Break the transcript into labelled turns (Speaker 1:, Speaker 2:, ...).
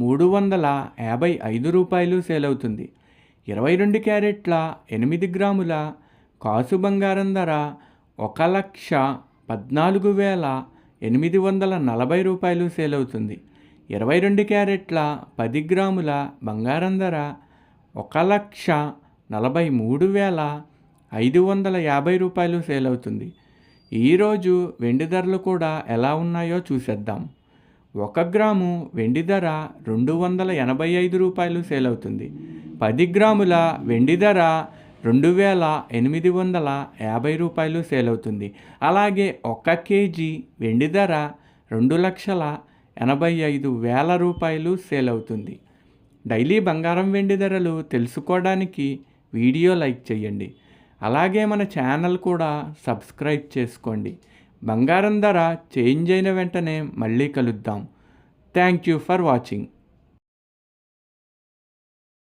Speaker 1: మూడు వందల యాభై ఐదు రూపాయలు సేల్ అవుతుంది ఇరవై రెండు క్యారెట్ల ఎనిమిది గ్రాముల కాసు బంగారం ధర ఒక లక్ష పద్నాలుగు వేల ఎనిమిది వందల నలభై రూపాయలు సేల్ అవుతుంది ఇరవై రెండు క్యారెట్ల పది గ్రాముల బంగారం ధర ఒక లక్ష నలభై మూడు వేల ఐదు వందల యాభై రూపాయలు సేల్ అవుతుంది ఈరోజు వెండి ధరలు కూడా ఎలా ఉన్నాయో చూసేద్దాం. ఒక గ్రాము వెండి ధర రెండు వందల ఎనభై ఐదు రూపాయలు సేల్ అవుతుంది పది గ్రాముల వెండి ధర రెండు వేల ఎనిమిది వందల యాభై రూపాయలు సేల్ అవుతుంది అలాగే ఒక కేజీ వెండి ధర రెండు లక్షల ఎనభై ఐదు వేల రూపాయలు సేల్ అవుతుంది డైలీ బంగారం వెండి ధరలు తెలుసుకోవడానికి వీడియో లైక్ చేయండి. అలాగే మన ఛానల్ కూడా సబ్స్క్రైబ్ చేసుకోండి. బంగారం ధర చేంజ్ అయిన వెంటనే మళ్ళీ కలుద్దాం. Thank you for watching.